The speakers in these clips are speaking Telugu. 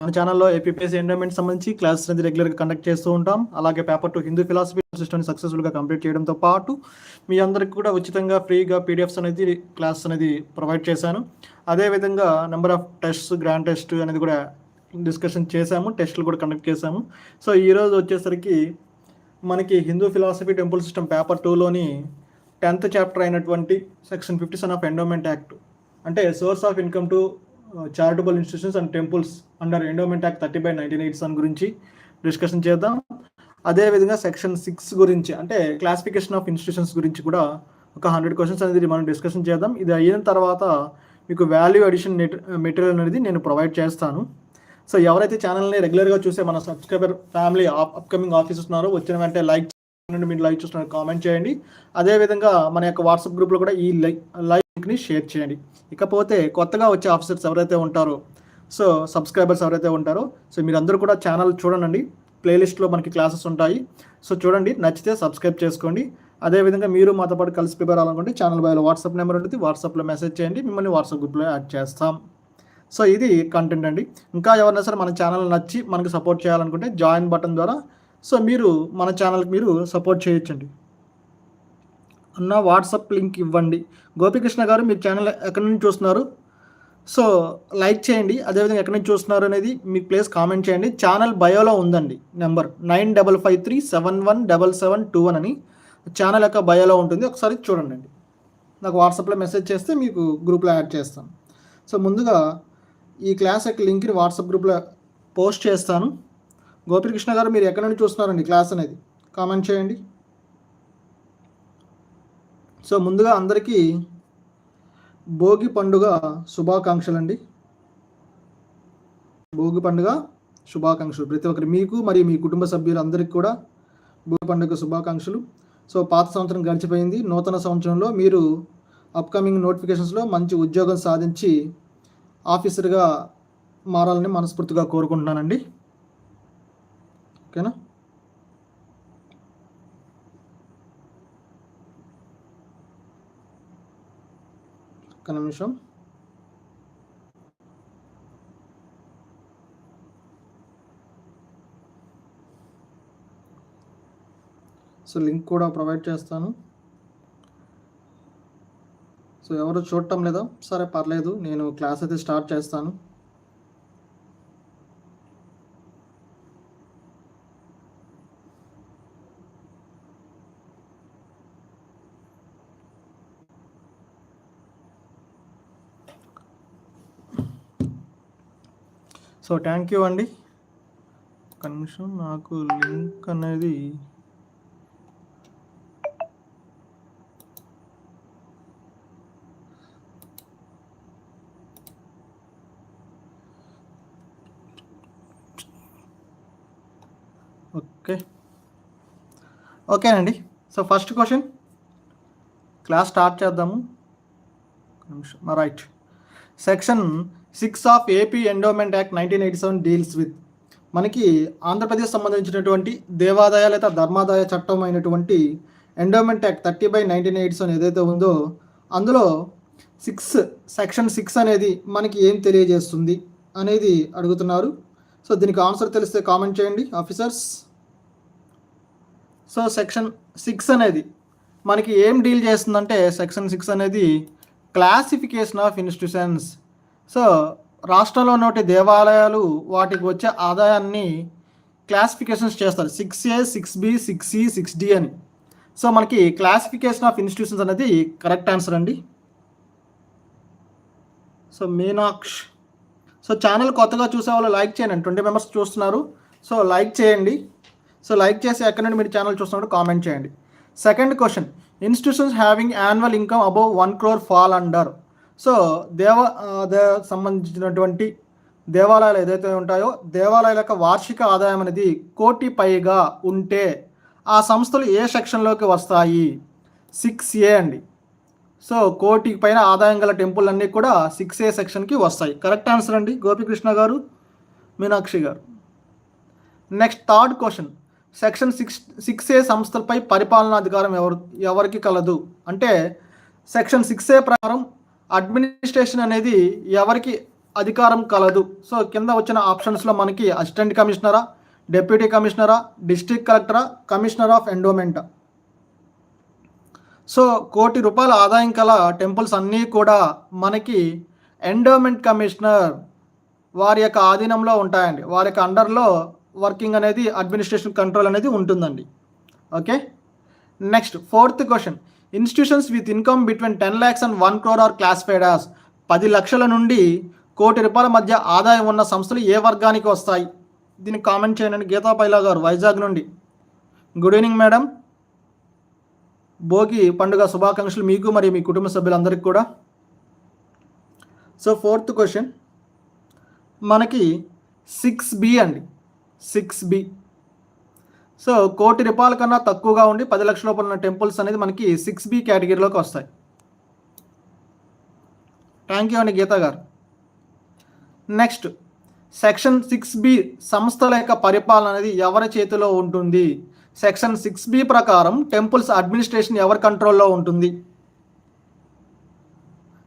మన ఛానల్లో ఏపీఎస్సీ ఎండోమెంట్ సంబంధించి క్లాసెస్ అనేది రెగ్యులర్గా కండక్ట్ చేస్తూ ఉంటాం. అలాగే paper two Hindu philosophy system సక్సెస్ఫుల్గా కంప్లీట్ చేయడంతో పాటు మీ అందరికి కూడా ఉచితంగా ఫ్రీగా పీడిఎఫ్స్ అనేది క్లాస్ అనేది ప్రొవైడ్ చేశాను. అదేవిధంగా number of tests grand test అనేది కూడా డిస్కషన్ చేశాము టెస్టులు కూడా కండక్ట్ చేశాము. సో ఈరోజు వచ్చేసరికి మనకి Hindu philosophy temple system paper టూలోని tenth chapter అయినటువంటి section fifty seven of endowment act అంటే source of income to charitable institutions and temples under endowment act thirty by nineteen eighty seven గురించి డిస్కషన్ చేద్దాం. అదేవిధంగా సెక్షన్ సిక్స్ గురించి అంటే క్లాసిఫికేషన్ ఆఫ్ ఇన్స్టిట్యూషన్స్ గురించి కూడా ఒక హండ్రెడ్ క్వశ్చన్స్ అనేది మనం డిస్కషన్ చేద్దాం. ఇది అయిన తర్వాత మీకు వాల్యూ అడిషన్ మెటీరియల్ అనేది నేను ప్రొవైడ్ చేస్తాను. సో ఎవరైతే ఛానల్ని రెగ్యులర్గా చూసే మన సబ్స్క్రైబర్ ఫ్యామిలీ అప్కమింగ్ ఆఫీసర్స్ ఉన్నారో వచ్చిన వెంటనే లైక్ నుండి మీరు లైవ్ చూస్తున్నారు కామెంట్ చేయండి. అదేవిధంగా మన యొక్క వాట్సాప్ గ్రూప్లో కూడా ఈ లైక్ లింక్ని షేర్ చేయండి. ఇకపోతే కొత్తగా వచ్చే ఆఫీసర్స్ ఎవరైతే ఉంటారో సో సబ్స్క్రైబర్స్ ఎవరైతే ఉంటారో సో మీరందరూ కూడా ఛానల్ చూడండి. ప్లేలిస్ట్లో మనకి క్లాసెస్ ఉంటాయి. సో చూడండి నచ్చితే సబ్స్క్రైబ్ చేసుకోండి. అదేవిధంగా మీరు మాతో పాటు కలిసి ప్రిపేర్ అవ్వాలనుకుంటే ఛానల్ బయలో వాట్సాప్ నెంబర్ ఉంటుంది. వాట్సాప్లో మెసేజ్ చేయండి. మిమ్మల్ని వాట్సాప్ గ్రూప్లో యాడ్ చేస్తాం. సో ఇది కంటెంట్ అండి. ఇంకా ఎవరైనా సరే మన ఛానల్ నచ్చి మనకి సపోర్ట్ చేయాలనుకుంటే జాయిన్ బటన్ ద్వారా సో మీరు మన ఛానల్కి మీరు సపోర్ట్ చేయొచ్చండి. అన్న వాట్సాప్ లింక్ ఇవ్వండి. గోపికృష్ణ గారు మీరు ఛానల్ ఎక్కడి నుంచి చూస్తున్నారు? సో లైక్ చేయండి. అదేవిధంగా ఎక్కడి నుంచి చూస్తున్నారు అనేది మీ ప్లేస్ కామెంట్ చేయండి. ఛానల్ బయోలో ఉందండి number nine double five three seven one double seven two one అని ఛానల్ యొక్క బయోలో ఉంటుంది. ఒకసారి చూడండి నాకు వాట్సాప్లో మెసేజ్ చేస్తే మీకు గ్రూప్లో యాడ్ చేస్తాను. సో ముందుగా ఈ క్లాస్ యొక్క లింక్ని వాట్సాప్ గ్రూప్లో పోస్ట్ చేస్తాను. గోపికృష్ణ గారు మీరు ఎక్కడి నుండి చూస్తున్నారండి క్లాస్ అనేది? కామెంట్ చేయండి. సో ముందుగా అందరికీ భోగి పండుగ శుభాకాంక్షలు అండి భోగి పండుగ శుభాకాంక్షలు. ప్రతి ఒక్కరి మీకు మరియు మీ కుటుంబ సభ్యులందరికీ కూడా భోగి పండుగ శుభాకాంక్షలు. సో పాత సంవత్సరం గడిచిపోయింది. నూతన సంవత్సరంలో మీరు అప్కమింగ్ నోటిఫికేషన్స్లో మంచి ఉద్యోగం సాధించి ఆఫీసర్గా మారాలని మనస్ఫూర్తిగా కోరుకుంటున్నానండి. ఓకేనా? ఒక్క నిమిషం. సో లింక్ కూడా ప్రొవైడ్ చేస్తాను. సో ఎవరు చూడటం లేదా? సరే పర్లేదు నేను క్లాస్ అయితే స్టార్ట్ చేస్తాను. సో థ్యాంక్ యూ అండి. ఒక నిమిషం నాకు లింక్ అనేది ఓకే. ఓకేనండి. So first question class start చేద్దాము. Right section six of AP endowment act nineteen eighty seven deals with మనకి ఆంధ్రప్రదేశ్ సంబంధించినటువంటి దేవాదాయ లేదా ధర్మాదాయ చట్టం అయినటువంటి endowment act thirty by nineteen eighty seven ఏదైతే ఉందో అందులో సిక్స్ సెక్షన్ సిక్స్ అనేది మనకి ఏం తెలియజేస్తుంది అనేది అడుగుతున్నారు. సో దీనికి ఆన్సర్ తెలిస్తే కామెంట్ చేయండి ఆఫీసర్స్. సో సెక్షన్ సిక్స్ అనేది మనకి ఏం డీల్ చేస్తుందంటే సెక్షన్ సిక్స్ అనేది క్లాసిఫికేషన్ ఆఫ్ ఇన్స్టిట్యూషన్స్ సో రాష్ట్రంలో నోటి దేవాలయాలు వాటికి వచ్చే ఆదాయాన్ని క్లాసిఫికేషన్స్ చేస్తారు. Six A six B six C six D అని. సో మనకి క్లాసిఫికేషన్ ఆఫ్ ఇన్స్టిట్యూషన్స్ అనేది కరెక్ట్ ఆన్సర్ అండి. సో మీనాక్ష్ సో ఛానల్ కొత్తగా చూసే వాళ్ళు లైక్ చేయండి. ట్వంటీ మెంబర్స్ చూస్తున్నారు. సో లైక్ చేయండి. సో లైక్ చేసి ఎక్కడి నుండి మీరు ఛానల్ చూస్తున్నప్పుడు కామెంట్ చేయండి. Second question institutions having annual income above one crore fall under so దేవ సంబంధించినటువంటి దేవాలయాలు ఏదైతే ఉంటాయో దేవాలయాల యొక్క వార్షిక ఆదాయం అనేది కోటి పైగా ఉంటే ఆ సంస్థలు ఏ సెక్షన్లోకి వస్తాయి? సిక్స్ ఏ అండి. సో కోటి పైన ఆదాయం గల టెంపుల్ అన్నీ కూడా సిక్స్ ఏ సెక్షన్కి వస్తాయి. కరెక్ట్ ఆన్సర్ అండి గోపికృష్ణ గారు మీనాక్షి గారు. Next third question section six six A సంస్థలపై పరిపాలనాధికారం ఎవరు ఎవరికి కలదు? అంటే సెక్షన్ సిక్స్ ఏ ప్రకారం అడ్మినిస్ట్రేషన్ అనేది ఎవరికి అధికారం కలదు? సో కింద వచ్చిన ఆప్షన్స్లో మనకి అసిస్టెంట్ కమిషనరా డిప్యూటీ కమిషనరా డిస్ట్రిక్ట్ కలెక్టరా కమిషనర్ ఆఫ్ ఎండోమెంట్. సో కోటి రూపాయల ఆదాయం కల టెంపుల్స్ అన్నీ కూడా మనకి ఎండోమెంట్ కమిషనర్ వారి యొక్క ఆధీనంలో ఉంటాయండి. వారి యొక్క అండర్లో వర్కింగ్ అనేది అడ్మినిస్ట్రేషన్ కంట్రోల్ అనేది ఉంటుందండి. Okay? Next fourth question. Institutions with income between ten lakhs and one crore are classified as పది లక్షల నుండి కోటి రూపాయల మధ్య ఆదాయం ఉన్న సంస్థలు ఏ వర్గానికి వస్తాయి? దీన్ని కామెంట్ చేయండి. గీతా పైలా గారు వైజాగ్ నుండి. Good evening madam. భోగి పండుగ శుభాకాంక్షలు మీకు మరియు మీ కుటుంబ సభ్యులందరికీ కూడా. So fourth question. మనకి సిక్స్ బి అండి. Six B. సో కోటి రూపాయల కన్నా తక్కువగా ఉండి పది లక్షల లోపల ఉన్న టెంపుల్స్ అనేది మనకి సిక్స్ బి కేటగిరీలోకి వస్తాయి. థ్యాంక్ యూ అండి గీత గారు. నెక్స్ట్ సెక్షన్ సిక్స్ బి సంస్థల యొక్క పరిపాలన అనేది ఎవరి చేతిలో ఉంటుంది? సెక్షన్ సిక్స్ బి ప్రకారం టెంపుల్స్ అడ్మినిస్ట్రేషన్ ఎవరి కంట్రోల్లో ఉంటుంది?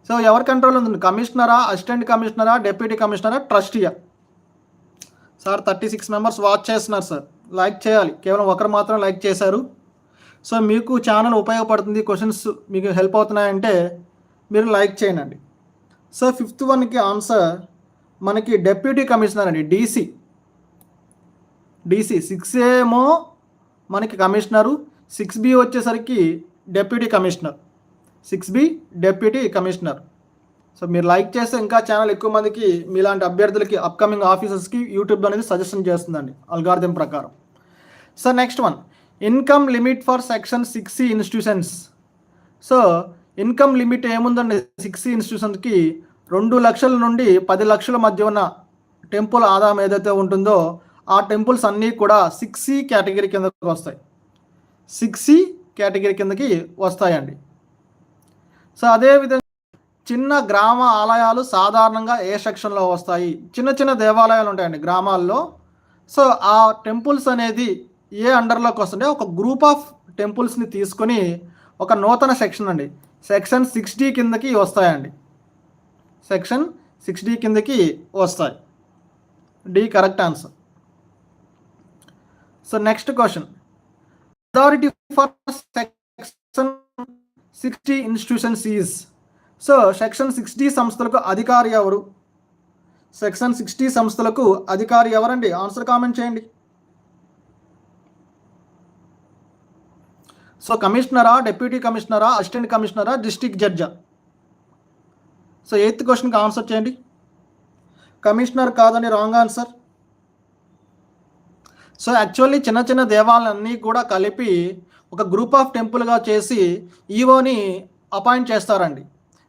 సో ఎవరి కంట్రోల్లో ఉంటుంది? కమిషనరా అసిస్టెంట్ కమిషనరా డిప్యూటీ కమిషనరా ట్రస్టీయా sir thirty six members watch చేస్తున్నారు సార్. లైక్ చేయాలి. కేవలం ఒకరు మాత్రం లైక్ చేశారు. సో మీకు ఛానల్ ఉపయోగపడుతుంది క్వశ్చన్స్ మీకు హెల్ప్ అవుతున్నాయంటే మీరు లైక్ చేయండి. సో ఫిఫ్త్ వన్కి ఆన్సర్ మనకి డెప్యూటీ కమిషనర్ అండి డీసీ. డీసీ సిక్స్ ఏమో మనకి కమిషనరు. సిక్స్ బి వచ్చేసరికి deputy commissioner. Six B deputy commissioner. So మీరు లైక్ చేస్తే ఇంకా ఛానల్ ఎక్కువ మందికి మీలాంటి అభ్యర్థులకి అప్కమింగ్ ఆఫీసర్స్కి యూట్యూబ్ అనేది సజెషన్ చేస్తుందండి అల్గార్థం ప్రకారం. So next one income limit for section six C institutions so income limit ఏముందండి సిక్స్ సి ఇన్స్టిట్యూషన్స్కి రెండు లక్షల నుండి పది లక్షల మధ్య ఉన్న టెంపుల్ ఆదాయం ఏదైతే ఉంటుందో ఆ టెంపుల్స్ అన్నీ కూడా సిక్స్ సి కేటగిరీ కిందకి వస్తాయి. సిక్స్ సి కేటగిరీ కిందకి వస్తాయండి. సో అదేవిధంగా చిన్న గ్రామ ఆలయాలు సాధారణంగా ఏ సెక్షన్లో వస్తాయి? చిన్న చిన్న దేవాలయాలు ఉంటాయండి గ్రామాల్లో. సో ఆ టెంపుల్స్ అనేది ఏ అండర్లోకి వస్తుంటే ఒక గ్రూప్ ఆఫ్ టెంపుల్స్ని తీసుకొని ఒక నూతన సెక్షన్ అండి. సెక్షన్ సిక్స్ డి కిందకి వస్తాయండి. సెక్షన్ సిక్స్ డి కిందకి వస్తాయి. D correct answer. So next question. Authority for section sixty institutions is so section sixty సంస్థలకు అధికారి ఎవరు? సెక్షన్ సిక్స్టీ సంస్థలకు అధికారి ఎవరండి? ఆన్సర్ కామెంట్ చేయండి. సో కమిషనరా డెప్యూటీ కమిషనరా అసిస్టెంట్ కమిషనరా డిస్ట్రిక్ట్ జడ్జా సో ఎయిత్ క్వశ్చన్కి ఆన్సర్ చేయండి. కమిషనర్ కాదని రాంగ్ ఆన్సర్ సో యాక్చువల్లీ చిన్న చిన్న దేవాలయాలన్నీ కూడా కలిపి ఒక గ్రూప్ ఆఫ్ టెంపుల్గా చేసి ఈవోని అపాయింట్ చేస్తారండి.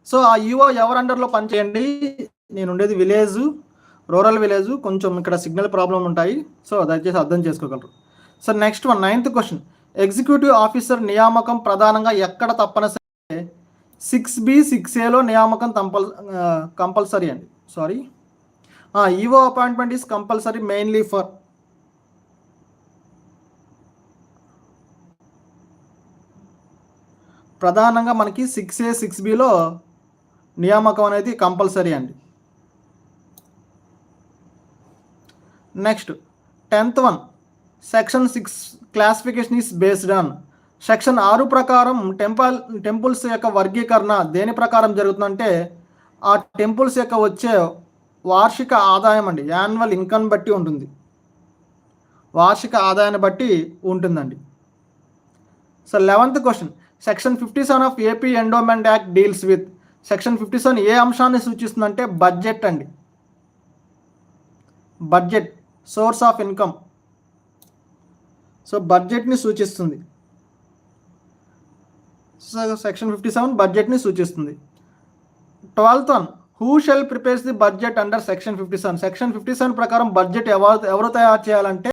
సో ఆ ఈవో ఎవరు అండర్లో పనిచేయండి నేను ఉండేది విలేజ్ రూరల్ విలేజ్ కొంచెం ఇక్కడ సిగ్నల్ ప్రాబ్లం ఉంటాయి. సో దయచేసి అర్థం చేసుకోగలరు. So next one ninth question executive officer నియామకం ప్రధానంగా ఎక్కడ తప్పనిసరి సిక్స్ బి సిక్స్ ఏలో నియామకం కంపల్ కంపల్సరీ అండి. Sorry EO appointment is compulsory mainly for ప్రధానంగా మనకి సిక్స్ ఏ సిక్స్ బిలో నియామకం అనేది కంపల్సరీ అండి. Next tenth one section six classification is based on section ఆరు ప్రకారం టెంపల్ టెంపుల్స్ యొక్క వర్గీకరణ దేని ప్రకారం జరుగుతుందంటే ఆ టెంపుల్స్ యొక్క వచ్చే వార్షిక ఆదాయం అండి యాన్యువల్ ఇన్కమ్ బట్టి ఉంటుంది. వార్షిక ఆదాయాన్ని బట్టి ఉంటుందండి. So eleventh question section fifty seven of AP endowment act deals with section fifty seven ఏ అంశాన్ని సూచిస్తుందంటే బడ్జెట్ అండి. Budget source of income. So బడ్జెట్ని సూచిస్తుంది. సో సెక్షన్ ఫిఫ్టీ సెవెన్ బడ్జెట్ని సూచిస్తుంది. Twelfth one who shall prepares the budget under section fifty seven. Section fifty seven ప్రకారం బడ్జెట్ ఎవరు ఎవరు తయారు చేయాలంటే